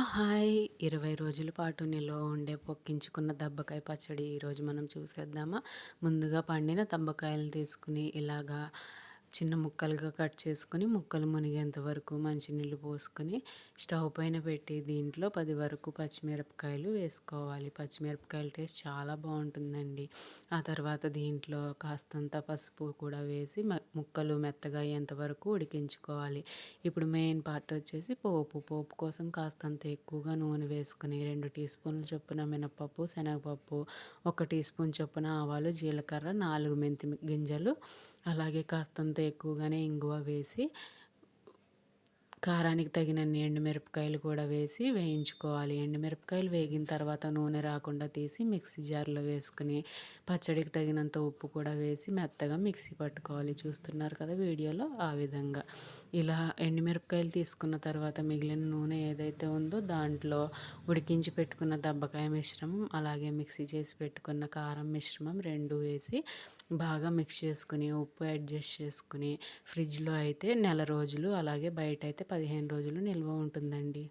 Hello hi. ఇరవై రోజుల పాటు నిల్వ ఉండే పొక్కించుకున్న దబ్బకాయ పచ్చడి ఈరోజు మనం చూసేద్దామా? ముందుగా పండిన దబ్బకాయలను తీసుకుని ఇలాగా చిన్న ముక్కలుగా కట్ చేసుకుని ముక్కలు మునిగేంత వరకు మంచినీళ్ళు పోసుకొని స్టవ్ పైన పెట్టి దీంట్లో పది వరకు పచ్చిమిరపకాయలు వేసుకోవాలి. పచ్చిమిరపకాయల టేస్ట్ చాలా బాగుంటుందండి. ఆ తర్వాత దీంట్లో కాస్తంత పసుపు కూడా వేసి ముక్కలు మెత్తగా అయ్యేంత వరకు ఉడికించుకోవాలి. ఇప్పుడు మెయిన్ పార్ట్ వచ్చేసి పోపు. పోపు కోసం కాస్తంత ఎక్కువగా నూనె వేసుకుని రెండు టీ స్పూన్ల చొప్పున మినపప్పు శనగపప్పు ఒక టీ స్పూన్ చొప్పున ఆవాలు జీలకర్ర నాలుగు మెంతి గింజలు అలాగే కాస్తంత ఎక్కువగానే ఇంగువ వేసి కారానికి తగినన్ని ఎండుమిరపకాయలు కూడా వేసి వేయించుకోవాలి. ఎండుమిరపకాయలు వేగిన తర్వాత నూనె రాకుండా తీసి మిక్సీ జార్లో వేసుకుని పచ్చడికి తగినంత ఉప్పు కూడా వేసి మెత్తగా మిక్సీ పట్టుకోవాలి. చూస్తున్నారు కదా వీడియోలో ఆ విధంగా. ఇలా ఎండుమిరపకాయలు తీసుకున్న తర్వాత మిగిలిన నూనె ఏదైతే ఉందో దాంట్లో ఉడికించి పెట్టుకున్న దబ్బకాయ మిశ్రమం అలాగే మిక్సీ చేసి పెట్టుకున్న కారం మిశ్రమం రెండు వేసి బాగా మిక్స్ చేసుకుని ఉప్పు అడ్జస్ట్ చేసుకుని ఫ్రిడ్జ్లో అయితే నెల రోజులు అలాగే బయట అయితే పదిహేను రోజులు నిల్వ ఉంటుందండి.